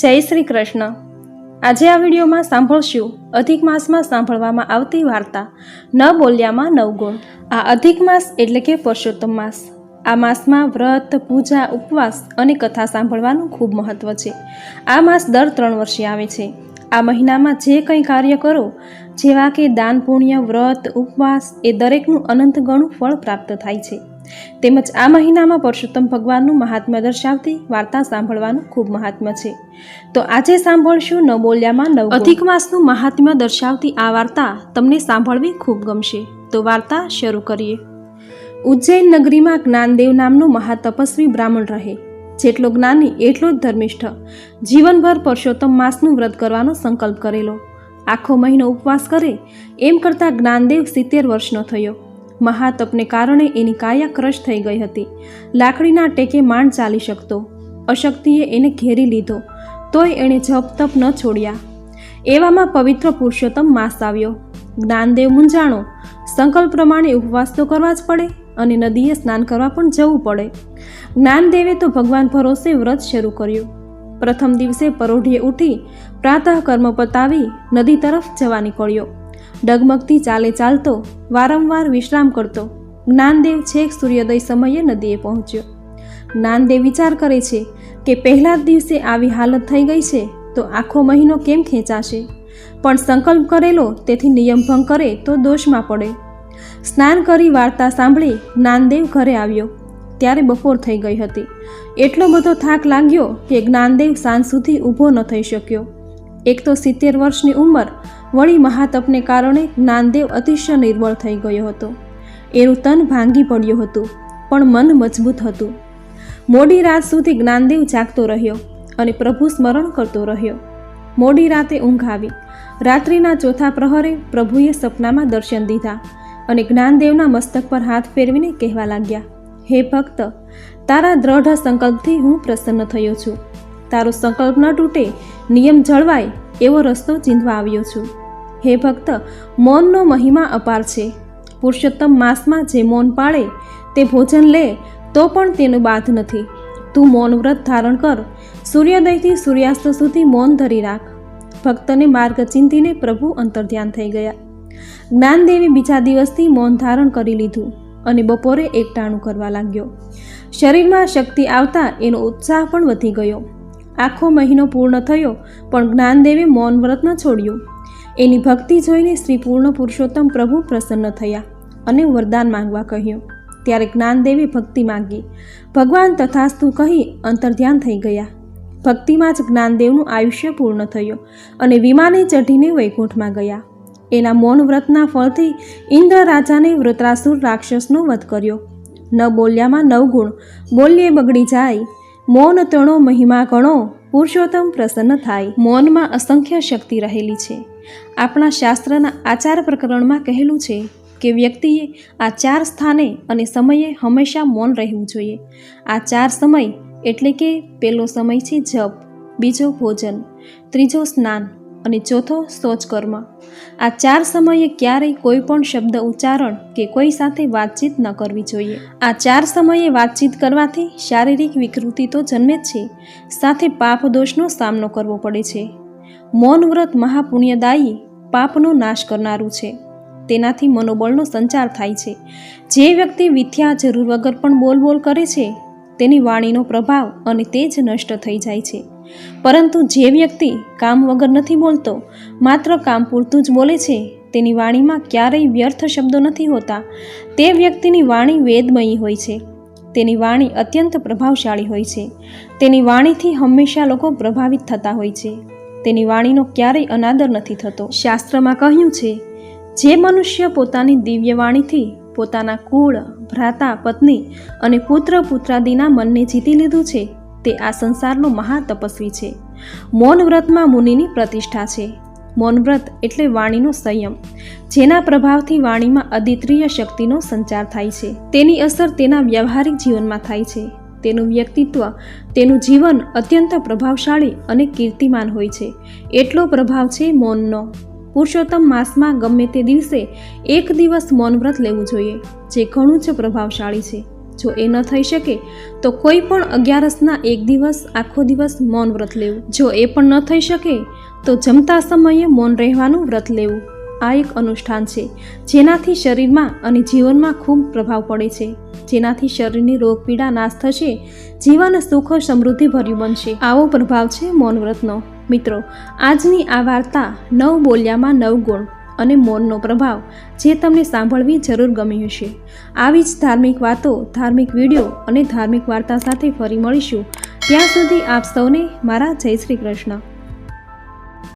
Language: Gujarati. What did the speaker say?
જય શ્રી કૃષ્ણ. આજે આ વિડીયોમાં સાંભળશું અધિક માસમાં સાંભળવામાં આવતી વાર્તા, ન બોલ્યામાં નવગુણ આ અધિક માસ એટલે કે પુરુષોત્તમ માસ. આ માસમાં વ્રત, પૂજા, ઉપવાસ અને કથા સાંભળવાનું ખૂબ મહત્વ છે. આ માસ દર ત્રણ વર્ષે આવે છે. આ મહિનામાં જે કંઈ કાર્ય કરો, જેવા કે દાન, પુણ્ય, વ્રત, ઉપવાસ, એ દરેકનું અનંત ગણું ફળ પ્રાપ્ત થાય છે. તેમજ આ મહિનામાં પરસોત્તમ ભગવાનનું મહાત્મ્ય દર્શાવતી વાર્તા સાંભળવાનું ખૂબ મહાત્મ્ય છે. તો આજે સાંભળશું નવબોલ્યામાં નવ અધિક માસનું મહાત્મ્ય દર્શાવતી આ વાર્તા તમને સાંભળવી ખૂબ ગમશે. તો વાર્તા શરૂ કરીએ. ઉજ્જૈન નગરીમાં જ્ઞાનદેવ નામનું મહાતપસ્વી બ્રાહ્મણ રહે. જેટલો જ્ઞાની એટલો જ ધર્મિષ્ઠ. જીવનભર પરસોત્તમ માસનું વ્રત કરવાનો સંકલ્પ કરેલો. આખો મહિનો ઉપવાસ કરે એમ કરતાં જ્ઞાનદેવ સિત્તેર વર્ષનો થયો. મહાતપને કારણે એની કાયા ક્રશ થઈ ગઈ હતી. લાકડીના ટેકે માંડ ચાલી શકતો. અશક્તિએ એને ઘેરી લીધો. તોય એણે જપ તપ ન છોડ્યા. એવામાં પવિત્ર પુરુષોત્તમ માસ આવ્યો. જ્ઞાનદેવ મૂંઝાણો. સંકલ્પ પ્રમાણે ઉપવાસ તો કરવા જ પડે અને નદીએ સ્નાન કરવા પણ જવું પડે. જ્ઞાનદેવે તો ભગવાન ભરોસે વ્રત શરૂ કર્યું. પ્રથમ દિવસે પરોઢીએ ઉઠી પ્રાતઃ કર્મ પતાવી નદી તરફ જવા નીકળ્યો. ડગમગતી ચાલે ચાલતો, વારંવાર વિશ્રામ કરતો, જ્ઞાનદેવ છેક સૂર્યોદય સમયે નદીએ પહોંચ્યો. જ્ઞાનદેવ વિચાર કરે છે કે પહેલા જ દિવસે આવી હાલત થઈ ગઈ છે, તો આખો મહિનો કેમ ખેંચાશે? પણ સંકલ્પ કરેલો, તેથી નિયમભંગ કરે તો દોષમાં પડે. સ્નાન કરી વાર્તા સાંભળી જ્ઞાનદેવ ઘરે આવ્યો. ત્યારે બપોર થઈ ગઈ હતી. એટલો બધો થાક લાગ્યો કે જ્ઞાનદેવ સાંજ સુધી ઊભો ન થઈ શક્યો. એક તો સિત્તેર વર્ષની ઉંમર વળી મહાતપને કારણે જ્ઞાનદેવ અતિશય નિર્બળ થઈ ગયો હતો. એનું તન ભાંગી પડ્યું હતું, પણ મન મજબૂત હતું. મોડી રાત સુધી જ્ઞાનદેવ જાગતો રહ્યો અને પ્રભુ સ્મરણ કરતો રહ્યો. મોડી રાતે ઊંઘ આવી. રાત્રિના ચોથા પ્રહરે પ્રભુએ સપનામાં દર્શન દીધા અને જ્ઞાનદેવના મસ્તક પર હાથ ફેરવીને કહેવા લાગ્યા, હે ભક્ત, તારા દ્રઢ સંકલ્પથી હું પ્રસન્ન થયો છું. તારો સંકલ્પ ન તૂટે, નિયમ જળવાય એવો રસ્તો ચીંધવા આવ્યો છું. હે ભક્ત, મૌનનો મહિમા અપાર છે. પુરુષોત્તમ માસમાં જે મૌન પાળે તે ભોજન લે, તો પણ તેનું બાધ નથી. તું મૌન વ્રત ધારણ કર, સૂર્યોદયથી સૂર્યાસ્ત સુધી મૌન ધરી રાખ. ભક્તને માર્ગ ચિંતીને પ્રભુ અંતર્ધ્યાન થઈ ગયા. જ્ઞાનદેવી બીજા દિવસથી મૌન ધારણ કરી લીધું અને બપોરે એકટાણું કરવા લાગ્યો. શરીરમાં શક્તિ આવતા એનો ઉત્સાહ પણ વધી ગયો. આખો મહિનો પૂર્ણ થયો, પણ જ્ઞાનદેવે મૌન વ્રત ન છોડ્યું. એની ભક્તિ જોઈને શ્રી પૂર્ણ પુરુષોત્તમ પ્રભુ પ્રસન્ન થયા અને વરદાન માંગવા કહ્યું. ત્યારે જ્ઞાનદેવે ભક્તિ માંગી. ભગવાન તથાસ્તુ કહી અંતર્ધ્યાન થઈ ગયા. ભક્તિમાં જ જ્ઞાનદેવનું આયુષ્ય પૂર્ણ થયું અને વિમાને ચઢીને વૈકુંઠમાં ગયા. એના મૌન વ્રતના ફળથી ઇન્દ્ર રાજાને વૃત્રાસુર રાક્ષસનો વધ કર્યો. ન બોલ્યામાં નવ ગુણ. બોલ્યે બગડી જાય. મૌન તણો મહિમા ગણો. પુરુષોત્તમ પ્રસન્ન થાય. મૌનમાં અસંખ્ય શક્તિ રહેલી છે. આપણા શાસ્ત્રના આચાર પ્રકરણમાં કહેલું છે કે વ્યક્તિએ આ ચાર સ્થાને અને સમયે હંમેશા મૌન રહેવું જોઈએ. આ ચાર સમય એટલે કે પહેલો સમય છે જપ, બીજો ભોજન, ત્રીજો સ્નાન અને ચોથો શૌચકર્મ આ ચાર સમયે ક્યારેય કોઈ પણ શબ્દ ઉચ્ચારણ કે કોઈ સાથે વાતચીત ન કરવી જોઈએ. આ ચાર સમયે વાતચીત કરવાથી શારીરિક વિકૃતિ તો જન્મે જ છે. સાથે પાપ દોષનો સામનો કરવો પડે છે. મૌન વ્રત મહાપુણ્યદાયી પાપનો નાશ કરનારું છે. તેનાથી મનોબળનો સંચાર થાય છે. જે વ્યક્તિ વિથ્યા જરૂર વગર પણ બોલ બોલ કરે છે, તેની વાણીનો પ્રભાવ અને તેજ નષ્ટ થઈ જાય છે. પરંતુ જે વ્યક્તિ કામ વગર નથી બોલતો, માત્ર કામ પૂરતું જ બોલે છે, તેની વાણીમાં ક્યારેય વ્યર્થ શબ્દો નથી હોતા. તે વ્યક્તિની વાણી વેદમયી હોય છે. તેની વાણી અત્યંત પ્રભાવશાળી હોય છે. તેની વાણીથી હંમેશા લોકો પ્રભાવિત થતા હોય છે. તેની વાણીનો ક્યારેય અનાદર નથી થતો. શાસ્ત્રમાં કહ્યું છે, જે મનુષ્ય પોતાની દિવ્ય વાણીથી પોતાના કુળ, ભ્રાતા, પત્ની અને પુત્ર, પુત્રાદિના મનને જીતી લીધું છે, તે આ સંસારનો મહાતપસ્વી છે. મૌન વ્રતમાં મુનિની પ્રતિષ્ઠા છે. મૌન વ્રત એટલે વાણીનો સંયમ, જેના પ્રભાવથી વાણીમાં અદ્વિતીય શક્તિનો સંચાર થાય છે. તેની અસર તેના વ્યવહારિક જીવનમાં થાય છે. તેનું વ્યક્તિત્વ, તેનું જીવન અત્યંત પ્રભાવશાળી અને કીર્તિમાન હોય છે. એટલો પ્રભાવ છે મૌનનો. પુરુષોત્તમ માસમાં ગમે તે દિવસે એક દિવસ મૌન વ્રત લેવું જોઈએ, જે ઘણું જ પ્રભાવશાળી છે. જો એ ન થઈ શકે, તો કોઈ પણ અગિયારસના એક દિવસ, આખો દિવસ મૌન વ્રત લેવું. જો એ પણ ન થઈ શકે, તો જમતા સમયે મૌન રહેવાનું વ્રત લેવું. આ એક અનુષ્ઠાન છે, જેનાથી શરીરમાં અને જીવનમાં ખૂબ પ્રભાવ પડે છે. જેનાથી શરીરની રોગપીડા નાશ થશે, જીવન સુખ સમૃદ્ધિ ભર્યું બનશે. આવો પ્રભાવ છે મૌનવ્રતનો. મિત્રો, આજની આ વાર્તા નવ બોલ્યામાં નવ ગુણ અને મૌનનો પ્રભાવ જે તમને સાંભળવી જરૂર ગમી હશે. આવી જ ધાર્મિક વાતો, ધાર્મિક વીડિયો અને ધાર્મિક વાર્તા સાથે ફરી મળીશું. ત્યાં સુધી આપ સૌને મારા જય શ્રી કૃષ્ણ.